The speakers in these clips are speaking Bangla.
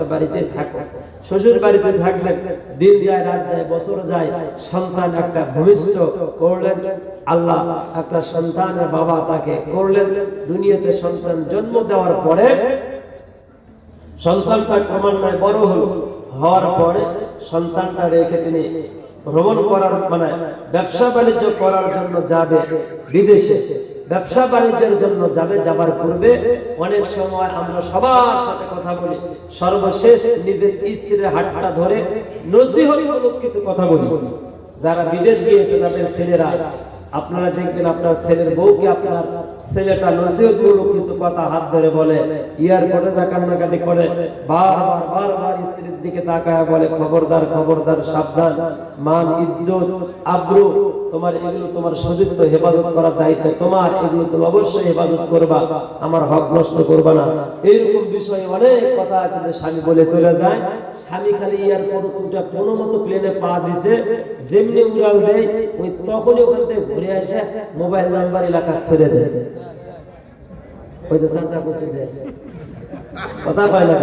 বাড়িতে থাকো। শ্বশুর বাড়িতে থাকলেন দিন যায়, রাত যায়, বছর যায়, সন্তান একটা ভূমিষ্ঠ করলেন। আল্লাহ একটা সন্তানের বাবা তাকে করলেন। দুনিয়াতে সন্তান জন্ম দেওয়ার পরে সন্তানটা ক্রমান্বয়ে বড় হলো। হওয়ার পরে সন্তানটা রেখে তিনি ভ্রমণ করার মানে ব্যবসা বাণিজ্য করার জন্য যাবে বিদেশে। ব্যবসা বাণিজ্যের জন্য যাবে, যাবার পূর্বে অনেক সময় আমরা সবার সাথে কথা বলি। সর্বশেষ নিজের স্ত্রীর হাতটা ধরে নসিহতমূলক কিছু কথা বলি। যারা বিদেশ গিয়েছে, তাদের ছেলেরা, আপনারা দেখবেন আপনার ছেলের বউকে আপনার ছেলেটা নসিহতমূলক কিছু কথা হাত ধরে বলে। এয়ারপোর্টে যা কান্নাকাটি করে, বারবার বারবার স্ত্রীর দিকে তাকায় বলে, খবরদার খবরদার, সাবধান, মান, ইজ্জত, আব্রু তোমার এগুলো তোমার সযুক্ত হেফাজত করার দায়িত্ব তোমার, এগুলো তুমি অবশ্যই হেফাজত করবা, আমার হক নষ্ট করবা না। এইরকম বিষয়ে অনেক কথা কিন্তু স্বামী বলে চলে যায়। স্বামী খালি এয়ারপোর্ট দুটা কোনো মতো প্লেনে পা দিছে, যেমনি উড়াল দেয়, ওই তখনই ওখান থেকে ঘুরে আসে মোবাইল নাম্বার এলাকা ছেড়ে দেয়। ওই তো চাচা কুচি দেয় কথা কয় না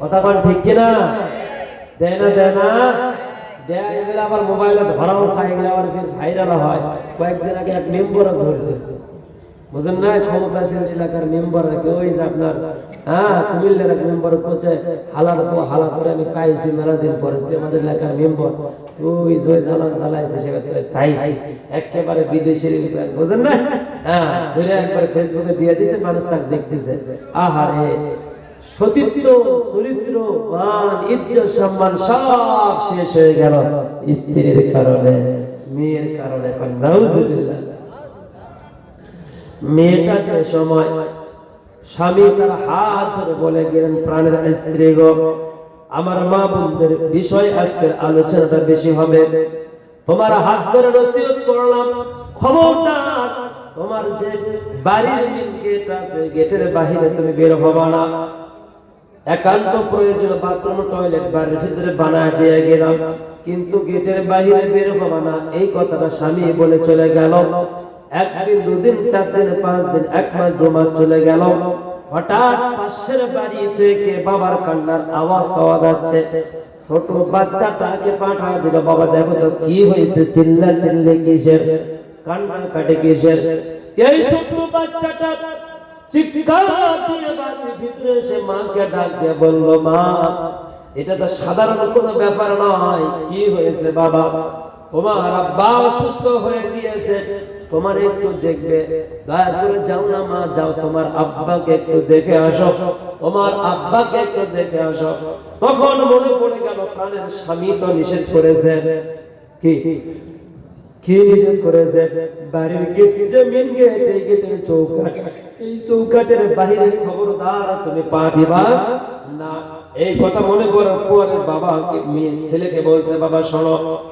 কথা কন ঠিক কিনা? দেয় না দেয় না। আবার মোবাইলে ধরাও খায়, এগুলো আবার ফির ভাইরাল হয়। কয়েকদিন আগে এক ধরছে। বুঝেন না এলাকার মেম্বার ওই যে আপনার হ্যাঁ কুমিল্লার এক মেম্বার কোচে হালার পর হালা করে আমি পাইছি মেলা দিন পরে, তুই আমাদের এলাকার মেম্বার তুই জ্বালাইছে সেক্ষেত্রে পাইছি। একেবারে বিদেশের বুঝেন না হ্যাঁ ধরে একবারে ফেসবুকে দিয়ে দিছে, মানুষ তাকে দেখতেছে। আহারে সতীত্ব চরিত্র মান, ইজ্জত, সম্মান সব শেষ হয়ে গেল। স্ত্রীর কারণে, মেয়ের কারণে মেয়েটা যে সময় স্বামী তার হাত ধরে বলে গেলেন, প্রাণের স্ত্রী গো, আমার মা বোনদের বিষয় আজকের আলোচনাটা বেশি হবে। তোমার হাত ধরে রসিয়ত করলাম, খবরদার, তোমার যে বাড়ির গেট আছে গেটের বাহিরে তুমি বের হবা না। একান্ত প্রয়োজন বাথরুম, টয়লেট বাড়ির ভিতরে বানায় দিয়ে গেলাম। কিন্তু গেটের বাহিরে বের হবা না, এই কথাটা স্বামী বলে চলে গেল। একদিন, দুদিন, চার দিন, পাঁচ দিন, এক মাস, দু মাস চলে গেল। হঠাৎ পাশের বাড়ি থেকে বাবার কান্নার আওয়াজ পাওয়া যাচ্ছে। ছোট বাচ্চাটাকে পাঠা দিল, বাবা, দেখো তো কি হয়েছে? চিল্লা চিল্লে কিসের? কান্না কাটে কিসের? এই ছোট বাচ্চাটা তোমার আব্বা তোমার একটু দেখবে। দয়া করে যাও না, মা, যাও। তোমার আব্বাকে একটু দেখে আসো। তোমার আব্বাকে একটু দেখে আসো। তখন মনে পড়ে গেল, প্রাণের স্বামী তো নিষেধ করেছে। কি? কি এই কথা মনে বাবা ছেলেকে বলছে, বাবা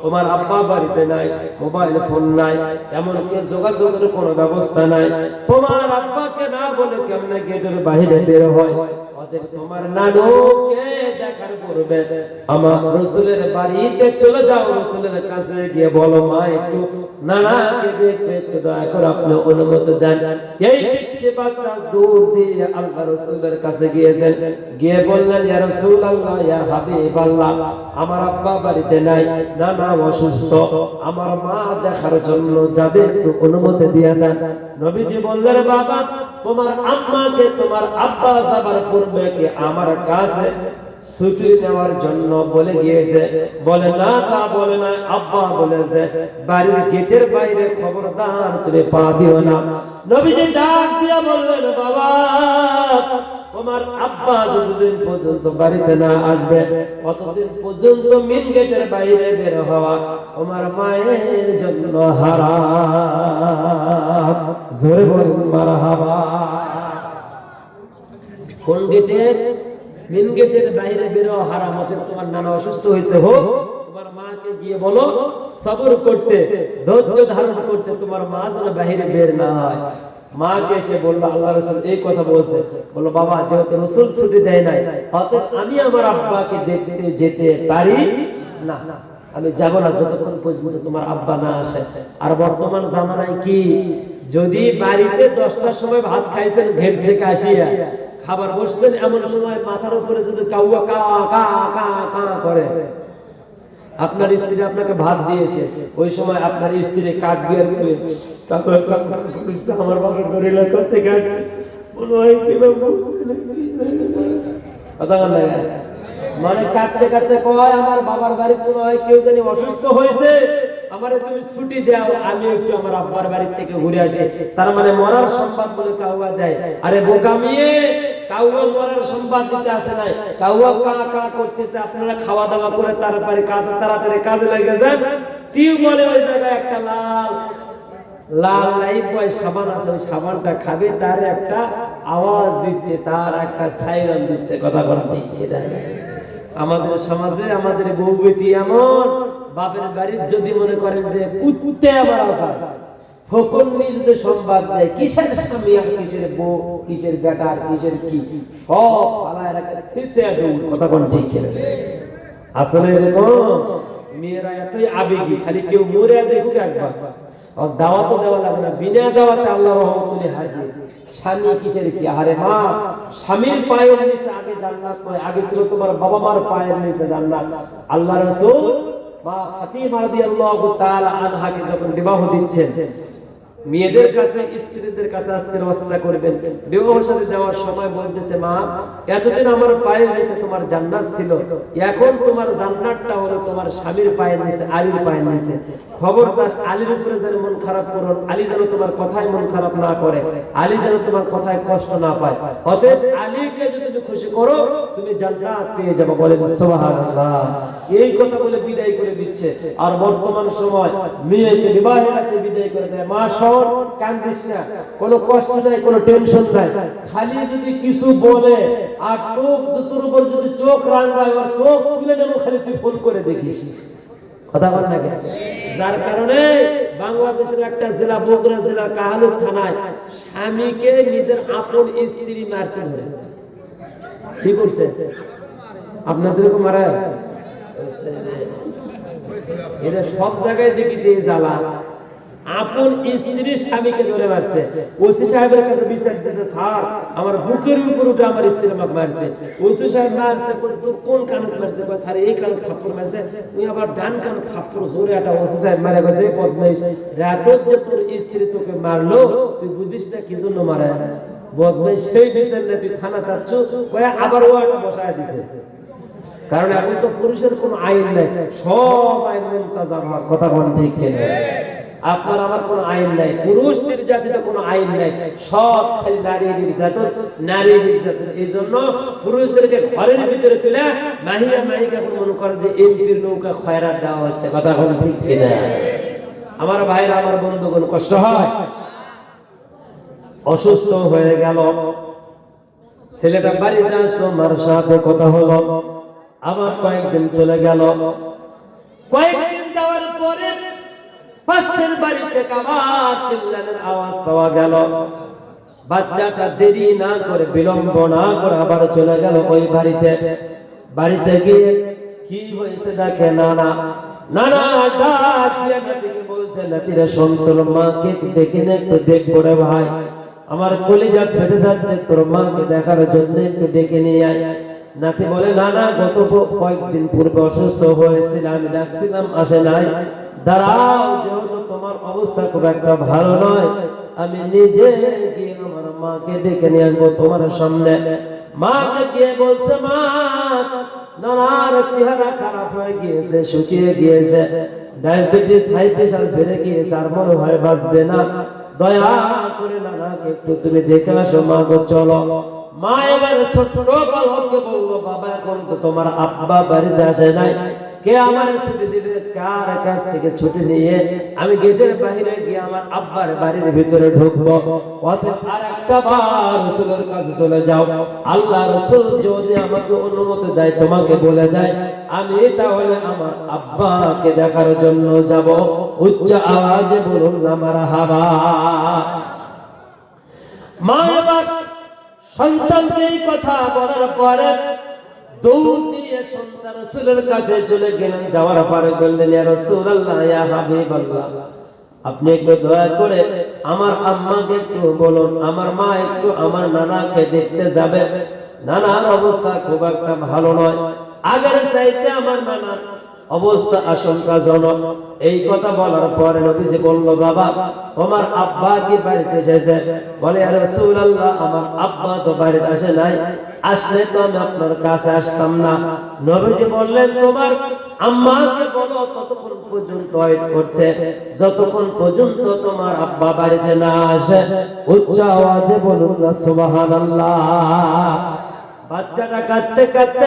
তোমার বাড়িতে নাই, মোবাইল ফোন নাই, এমনকি যোগাযোগের কোনো ব্যবস্থা নাই। তোমার আব্বাকে না বলে কেমনে গেটের বাহিরে বের হয়? অতএব তোমার নানুকে দেখার পূর্বে আমার রসুলের বাড়িতে চলে যাও, রসুলের কাছে গিয়ে বলো, মা, একটু নানাকে দেখবে, একটু দয়া করে আপনি অনুমতি দেন। এই পিচ্ছে বাচ্চা দূর দিয়ে আল্লাহ রসুলের কাছে গিয়েছেন গিয়ে বললেন, ইয়া রসুল আল্লাহ ইয়া হাবিব আল্লাহ আমার আব্বা বাড়িতে নাই, নানা অসুস্থ, আমার মা দেখার জন্য যাবে, একটু অনুমতি দিয়ে দেন। নবীজি বললেন, বাবা তোমার আম্মাকে, তোমার আব্বা যাবার পূর্বে কি আমার কাছে ছুটি নেওয়ার জন্য বলে গিয়েছে। বলে, না তা বলে না। আব্বা বলেছে বাড়ির গেটের বাইরে খবরদার তুমি পা দিও না। নবীজি ডাক দিয়া বললেন, বাবা তোমার আব্বা যতদিন পর্যন্ত বাড়িতে না আসবে পর্যন্ত মেন গেটের বাইরে বের হওয়া তোমার মায়ের জন্য হারাম। জোরে মারহাবা। কোন গেটের মেন গেটের বাইরে বের হওয়া হারাম, অতএব তোমার নানা অসুস্থ হয়েছে, হোক। তোমার মাকে গিয়ে বলো, সবর করতে, ধৈর্য ধারণ করতে তোমার মা যেন বাইরে বের না হয়। মাকে এসে বলল, আল্লাহ রসুল এই কথা বলছে। বলল, বাবা, যেহেতু রসুল ছুটি দেয় নাই আমি আমার আব্বাকে দেখতে যেতে পারি না। আমি যাব না যতক্ষণ পর্যন্ত তোমার আব্বা না আসে। আর বর্তমান জামানায় কি? যদি বাড়িতে দশটার সময় ভাত খাইছেন, ঘের থেকে আসিয়া খাবার বসছেন, এমন সময় মাথার উপরে যদি কাউয়া কা কা কা কা করে। আপনার স্ত্রী আপনাকে ভাত দিয়েছে। ওই সময় আপনার স্ত্রী কাঠ বিয়ার আমার গেছে। মনে কয়, আমার বাবার বাড়ি মনে হয় কেউ জানি অসুস্থ হয়েছে। আমারে তুমি ছুটি দাও, আমি একটু আমার আব্বার থেকে ঘুরে আসি। তার মানে মরার সংবাদ বলে কাউয়া দেয়। আরে বোকা মেয়ে, কাউয়া মরার সংবাদ দিতে আসে নাই। কাউয়া কা কা করতেছে, আপনারা খাওয়া দাওয়া করে তারপরে কাজ তাড়াতাড়ি কাজে লেগে যান। ওই জায়গায় একটা লাল লাল লাইফ বয় সাবান আছে, ওই সাবানটা খাবে, তার একটা আওয়াজ দিচ্ছে, তার একটা সাইরন দিচ্ছে, কথা বলা? আমাদের সমাজে, আমাদের বউ বেটি এমন, বাপের বাড়ির যদি মনে করেন যে কুত্তে আমার আসা ফকন যদি সংবাদ দেয়, কিসের স্বামী আর কিসের বউ, কিসের বেটা আর কিসের কি সব পালায় রাখে, শেষে কথা কোন ঠিক? আসলে এরকম, মেয়েরা এতই আবেগী, খালি কেউ মরে দেখুক একবার দেওয়া না। বিনা দাওয়াতে আল্লাহ হাজির। স্বামী কিসের কি? আরে মা, স্বামীর পায়ের নিচে আগে জান্নাত নয়, আগে ছিল তোমার বাবা মার পায়ের নিচে জান্নাত। আল্লাহ রাসূল ফাতিমা আনহাকে যখন বিবাহ দিচ্ছেন, মেয়েদের কাছে, স্ত্রীদের কাছে আজকের অবস্থা করবেন। বিবাহ সাথে দেওয়ার সময় বলতেছে, মা, এতদিন আমার পায়ের নিচে তোমার জান্নাত ছিল। এখন তোমার জান্নাতটা হলো তোমার স্বামীর পায়ের নিচে, আলীর পায়ের নিচে। খবরদার আলীর উপরে যেন মন খারাপ করো, আলী যেন তোমার কথায় মন খারাপ না করে, আলী যেন তোমার কথায় কষ্ট না পায়। অতএব আলীকে যদি তুমি খুশি করো, তুমি জান্নাত পেয়ে যাবে বলেন সুবহানাল্লাহ। এই কথা বলে বিদায় করে দিচ্ছে। আর বর্তমান সময় মেয়েকে বিবাহে রাখতে বিদায় করে দেয়। মা, শোন, কান্দিস না। কোনো কষ্ট নাই, কোনো টেনশন নাই। খালি যদি কিছু বলে, আর চোখ, তোর উপর যদি চোখ আর চোখ তুলে নেব, খালি তুই ফোন করে দেখিস। কথা বলেন নাকি? যার কারণে বাংলাদেশের একটা জেলা বগুড়া জেলা কাহালু থানায় স্বামীকে নিজের আপন স্ত্রী মারছে কি করছে? আপনাদেরকে মারা এটা সব জায়গায় দেখি যে জ্বালা। আপন স্ত্রীর স্বামীকে ধরে মারছে। ওসি সাহেবের কাছে বিচার দিতে স্যার, আমার বুকের উপর উঠে আমার স্ত্রী আমাকে মারছে। ওসি সাহেব মারছে তোর কোন কানত মারছে? স্যার, এই কানত থাপ্পড় মারছে। তুই আবার ডান কান থাপ্পড় জোরে একটা ওসি সাহেব মারে গেছে বদমাইশ রাতত যে তোর স্ত্রী তোকে মারলো, তুই বুঝিস না কি জন্য মারে? বদমাইশ সেই বিচার না তুই থানা তাচ্ছ আবার ও একটা বসায় দিছে। কারণ এখন তো পুরুষের কোনো আইন নাই, সব আইন আমার কথা বল ঠিক আপনার আমার কোনো আইন নাই। পুরুষ নির্যাতিত কোনো আইন নাই। সব খালি নারী নির্যাতন নারী নির্যাতন। এই জন্য পুরুষদেরকে ঘরের ভিতরে তুলে মাহিয়া মাহিকা এখন মনে করে যে এমপির নৌকা খয়রাত দেওয়া হচ্ছে। কথা বল ঠিক কিনা? আমার ভাইরা আমার বন্ধুগণ, কষ্ট হয়? অসুস্থ হয়ে গেল। ছেলেটা বাড়িতে আসলো, মার সাথে কথা হলো। আবার কয়েকদিন চলে গেল। কয়েকদিন যাওয়ার পরে পাশের বাড়িতে আবার চিল্লানের আওয়াজ পাওয়া গেল। বাচ্চাটা দেরি না করে, বিলম্ব না করে আবার চলে গেল ওই বাড়িতে। বাড়িতে গিয়ে কি হয়েছে দেখে না না না না ডাক দিয়ে নাতিকে বলছে, নাতিরে সন্তুল মাকে একটু ডেকে একটু দেখব রে ভাই। আমার দেখার জন্য একটু ডেকে নিয়ে আয়। নাতি বলে না না গত কয়েকদিন অসুস্থ হয়েছিল, আমি ডাকছিলাম, আসে নাই। দাঁড়াও, যেহেতু তোমার অবস্থা খুব একটা ভালো নয়, আমি নিজে গিয়ে আমার মাকে ডেকে নিয়ে আসব তোমার সামনে। মাকে গিয়ে বলছে, মা, নানার চেহারা খারাপ হয়ে গিয়েছে, শুকিয়ে গিয়েছে। ডায়াবেটিস, হাই প্রেশার বেড়ে গিয়েছে, আর মনে হয় বাঁচবে না। দয়া করে নানাকে একটু তুমি দেখে আসো, মা গো, চলো। মা এবার ছোট্ট বালককে বলল, বাবা, এখন তো তোমার আব্বা বাড়িতে আসে নাই। কে আমার ছুটি দিবে? কার কাছ থেকে ছুটি নিয়ে আমি গেটের বাইরে গিয়ে আমার আব্বার বাড়ির ভিতরে ঢুকবো? কাছে চলে যাও। আল্লাহ যদি আমাকে অনুমতি দেয়, তোমাকে বলে দেয়, আমি তাহলে আমার আব্বাকে দেখার জন্য যাব। উচ্চ আওয়াজে বলুন মা সন্তানকে এই কথা বলার পরে দৌড় দিয়ে সন্ধ্যা রসুলের কাছে চলে গেলেন। যাওয়ার পরে বললেন রসুল আল্লাহ আপনি একটু দয়া করে আমার আম্মাকে একটু বলুন, আমার মা একটু আমার নানাকে দেখতে যাবে। নানার অবস্থা খুব একটা ভালো নয়। আগের চাইতে আমার নানার অবস্থা আশঙ্কাজনক এই কথা বলার পরে নবীজি বলল, বাবা, তোমার আব্বা কি বাড়িতে এসেছে? বলে, আরে রাসূলুল্লাহ, আমার আব্বা তো বাড়িতে আসে নাই। আসলে তো আমি আপনার কাছে আসতাম না। নবীজি বললেন, তোমার আম্মাকে বলো, ততক্ষণ পর্যন্ত ওয়েট করতে। যতক্ষণ পর্যন্ত তোমার আব্বা বাড়িতে না আসে, উচ্চ আওয়াজে বলুন সুবহানাল্লাহ। বাচ্চাটা কাঁদতে কাঁদতে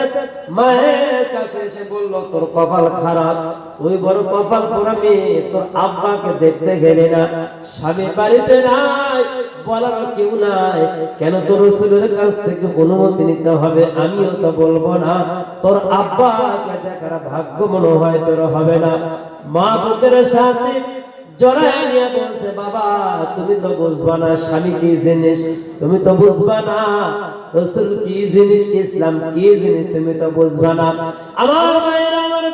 মায়ের কাছে এসে বলল, তোর কপাল খারাপ, তুই বড় কপাল পোড়া মেয়ে তোর আব্বাকে দেখতে গেলি না। স্বামী বাড়িতে নাই, বলার কেউ নাই। কেন তোর রসুলের কাছ থেকে অনুমতি নিতে হবে? আমিও তো বলব না। তোর আব্বাকে দেখার ভাগ্য মনে হয় তোর হবে না। মা বুকের সাথে জড়ায় নিয়ে বলছে, বাবা, তুমি তো বুঝবা না স্বামী কি জিনিস? তুমি তো বুঝবা না রসুল কি জিনিস, ইসলাম কি জিনিস? তুমি তো বুঝবা না। আমার মায়ের আমার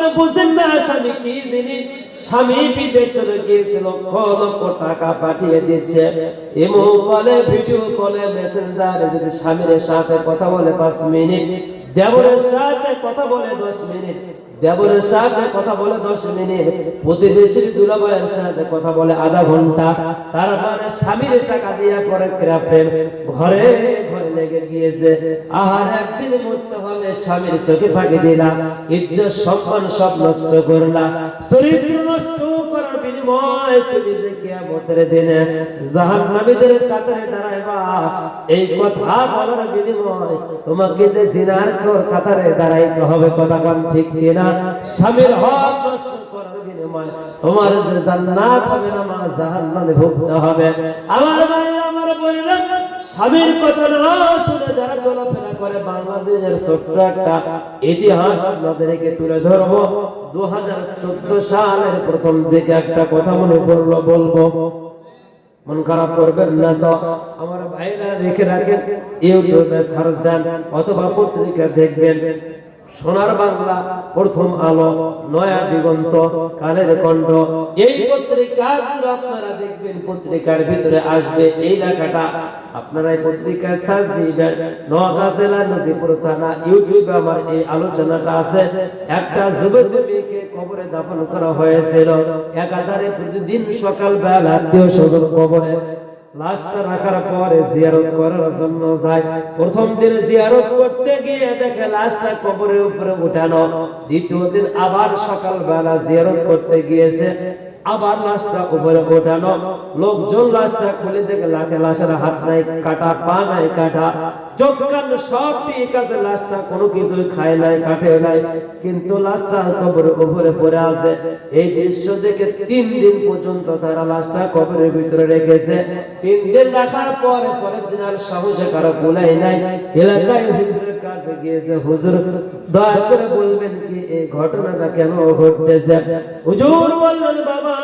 তো বুঝেন না স্বামী কি জিনিস? স্বামী চলে গিয়েছে, লক্ষ লক্ষ টাকা পাঠিয়ে দিচ্ছে। ইমো কলে, ভিডিও কলে, মেসেঞ্জারে যদি স্বামীর সাথে কথা বলে পাঁচ মিনিট, দেবরের সাথে কথা বলে দশ মিনিট দেবরের সাথে কথা বলে দশ মিনিট। প্রতিবেশীর দুলাভাইয়ের সাথে কথা বলে আধা ঘণ্টা। তারপরে স্বামীর টাকা দিয়ে পরে প্রেম। ঘরে ঘরে লেগে গিয়েছে। একদিন মরতে হবে স্বামীর চোখে দিলাম। ইজ্জত, সম্মান সব নষ্ট করলাম। নষ্ট করার বিনিময় তুমি যে দিনে কাতারে দাঁড়াইবা, এই কথা বলার বিনিময় তোমাকে যে জিনার কর কাতারে দাঁড়াইতে হবে, কথা কাম ঠিক কিনা? স্বামীর হক নষ্ট করার তোমার যে জান্নাত হবে না মা জাহান্নামে ভুগতে হবে। আমার ভাই, আমার স্বামীর কথা না শুনে যারা চলাফেরা করে, বাংলাদেশের ছোট্ট একটা ইতিহাস আপনাদেরকে তুলে ধরবো। দু সালের প্রথম দিকে একটা কথা মনে পড়ল, বলব, মন খারাপ করবেন না তো। আমার ভাইরা রেখে রাখেন, ইউটিউবে সার্চ দেন অথবা পত্রিকা দেখবেন। সোনার বাংলা প্রথম আলো, নয়া দিগন্ত, কালের কণ্ঠ। এই পত্রিকাগুলো আপনারা দেখবেন, পত্রিকার ভিতরে আসবে এই লেখাটা। আপনারা এই পত্রিকায় সার্চ দিবেন, নওগাঁ জেলার নজিপুর থানা, ইউটিউবে আমার এই আলোচনাটা আছে। একটা যুবতীকে কবরে দাফন করা হয়েছিল। একাধারে প্রতিদিন সকাল বেলা আত্মীয় স্বজন কবরে লাশটা রাখার পরে জিয়ারত করার জন্য যায়। প্রথম দিন জিয়ারত করতে গিয়ে দেখে লাশটা কবরের উপরে উঠানো। দ্বিতীয় দিন আবার সকাল বেলা জিয়ারত করতে গিয়েছে। আবার লাশটা উপরে ওঠানো লোকজন লাশটা খুলে দেখে লাখে লাশের হাত নাই, কাটা, পা নাই, কাটা। কান সব ঠিক লাশটা কোনো কিছু খায় নাই কাটে নাই। কিন্তু লাশটা কবরের উপরে পড়ে আছে। এই দৃশ্য দেখে তিন দিন পর্যন্ত তারা লাশটা কবরের ভিতরে রেখেছে। তিন দিন রাখার পরে পরের দিন আর সাহসে কারও কুলাই নাই। এলাকায় হুজুরের কাছে গিয়েছে, হুজুর, দয়া করে বলবেন কি এই ঘটনাটা কেন ঘটতেছে? হুজুর বললেন, বাবা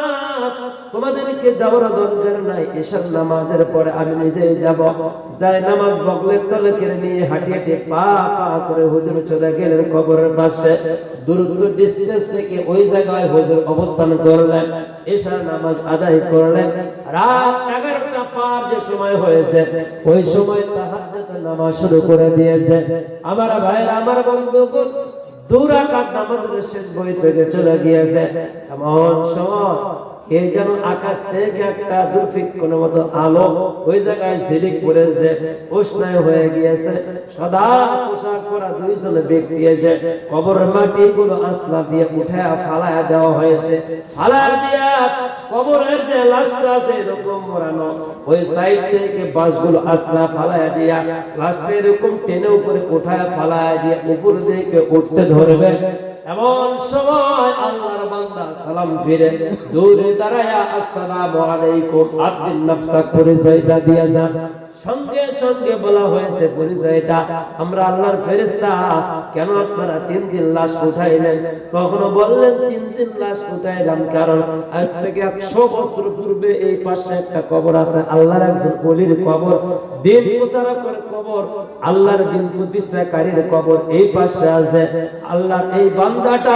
তোমাদেরকে যাওয়ার দরকার নাই এসব নামাজের পরে আমি নিজেই যাব। যাই নামাজ বগলের তলে কেড়ে নিয়ে হাঁটি হাঁটি পা পা করে হুজুর চলে গেলেন কবরের পাশে। দূর দূর ডিস্টেন্স রেখে ওই জায়গায় হুজুর অবস্থান করলেন, এশার নামাজ আদায় করলেন। রাত এগারোটা পার যে সময় হয়েছে, ওই সময় তাহাজ্জুদের নামাজ শুরু করে দিয়েছে। আমার ভাইরা আমার বন্ধুগণ দুরাকাত নামাজের শেষ বই থেকে চলে গিয়েছে। এমন সময় এই যেন আকাশ থেকে একটা মতো আলো ওই জায়গায় ঝিলিক পড়েছে উষ্ণায় হয়ে গিয়েছে। পোশাক দুইজন ব্যক্তি এসে কবরের মাটি গুলো আসলা দিয়ে উঠে ফালায় দেওয়া হয়েছে। ফালায় দিয়া কবরের যে লাশটা আছে এরকম ওই সাইড থেকে বাসগুলো আসলা ফালায় দিয়া লাশটা এরকম টেনে উপরে উঠায় ফালায় দিয়ে উপর দিকে উঠতে ধরবে। এমন সময় আল্লাহর বান্দা সালাম ফিরে, দূরে দাঁড়ায়া, আসসালামু আলাইকুম আদিন নফসা করে সাইদা দিয়া যান। সঙ্গে সঙ্গে বলা হয়েছে পরিচয়টা। আমরা আল্লাহর ফেরেশতা। কেন আপনারা তিন দিন লাশ উঠাইলেন? কখনো বললেন তিন দিন লাশ উঠাইলাম কারণ আজ থেকে একশো বছর পূর্বে এই পাশে একটা কবর আছে, আল্লাহর একজন অলির কবর। দিন প্রচারকের কবর, আল্লাহর দিন প্রতিষ্ঠাকারীর কবর এই পাশে আছে। আল্লাহর এই বান্দাটা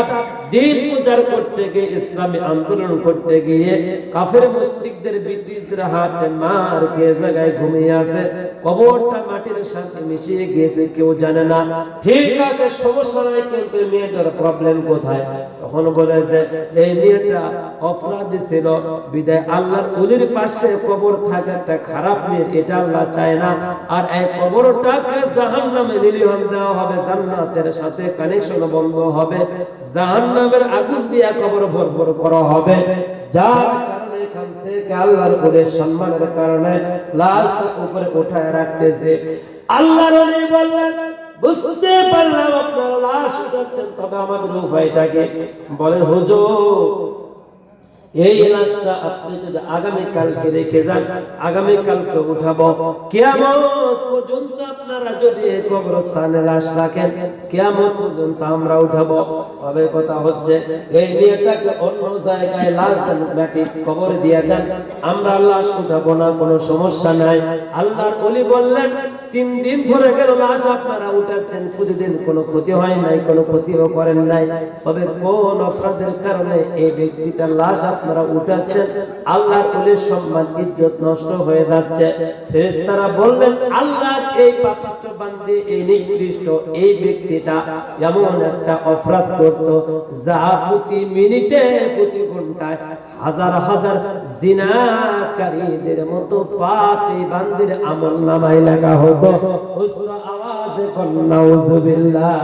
দিন প্রচার করতে গিয়ে, ইসলামী আন্দোলন করতে গিয়ে, কাফের মুসলিকদের ব্রিটিশদের হাতে মার খেয়ে জায়গায় ঘুমিয়ে আছে। কবরটা মাটির সাথে মিশিয়ে গিয়েছে, কেউ জানে না। ঠিক আছে সমস্যা নাই কিন্তু মেয়েটার প্রবলেম কোথায়? তখন বলেছে, এই মেয়েটা অপরাধী ছিল, বিদায় আল্লাহর ওলির পাশে কবর থাকে একটা খারাপ মেয়ে, এটা আল্লাহ চায় না। আর এই কবরটাকে জাহান্নামে নিলিয়ন দেওয়া হবে, জান্নাতের সাথে কানেকশন বন্ধ হবে। জাহান্নামের আগুন দিয়ে কবর ভর ভর করা হবে। যার কারণে থেকে আল্লাহর বলে সম্মানের কারণে লাশটা উপরে উঠায় রাখতেছে। আল্লাহর বললেন, বুঝতে পারলাম আপনার লাশ উঠাচ্ছেন, তবে আমাদের উপায়টাকে বলেন, হুজুর এই লাশটা আপনি যদি আগামী কালকে রেখে যান, আগামী কালকে উঠাবো। কিয়ামত পর্যন্ত আপনারা যদি কবরস্থানে লাশ রাখেন, কিয়ামত পর্যন্ত আমরা উঠাবো। তবে কথা হচ্ছে, এই মেয়েটাকে অন্য জায়গায় লাশ দেন, মাটি কবর দিয়ে দেন। আমরা লাশ উঠাবো না, কোনো সমস্যা নাই। আল্লাহর ওলি বললেন তিন দিন ধরে গেল লাশ আপনারা উঠাচ্ছেন, প্রতিদিন কোনো ক্ষতি হয় নাই, কোনো ক্ষতিও করেন নাই। তবে কোন অপরাধের কারণে এই ব্যক্তিটার লাশ আপনারা উঠাচ্ছেন, আল্লাহ তুলের সম্মান, ইজ্জত নষ্ট হয়ে যাচ্ছে। ফেরেশতারা বললেন, আল্লাহ এই পাপিষ্ট বান্দি, এই নিকৃষ্ট, এই ব্যক্তিটা এমন একটা অপরাধ করত, যা প্রতি মিনিটে, প্রতি ঘন্টায় হাজার হাজার জিনাকারীদের মতো পাপি বান্দির আমল নামায় লেখা হতো। আওয়াজে কন্নাউজুবিল্লাহ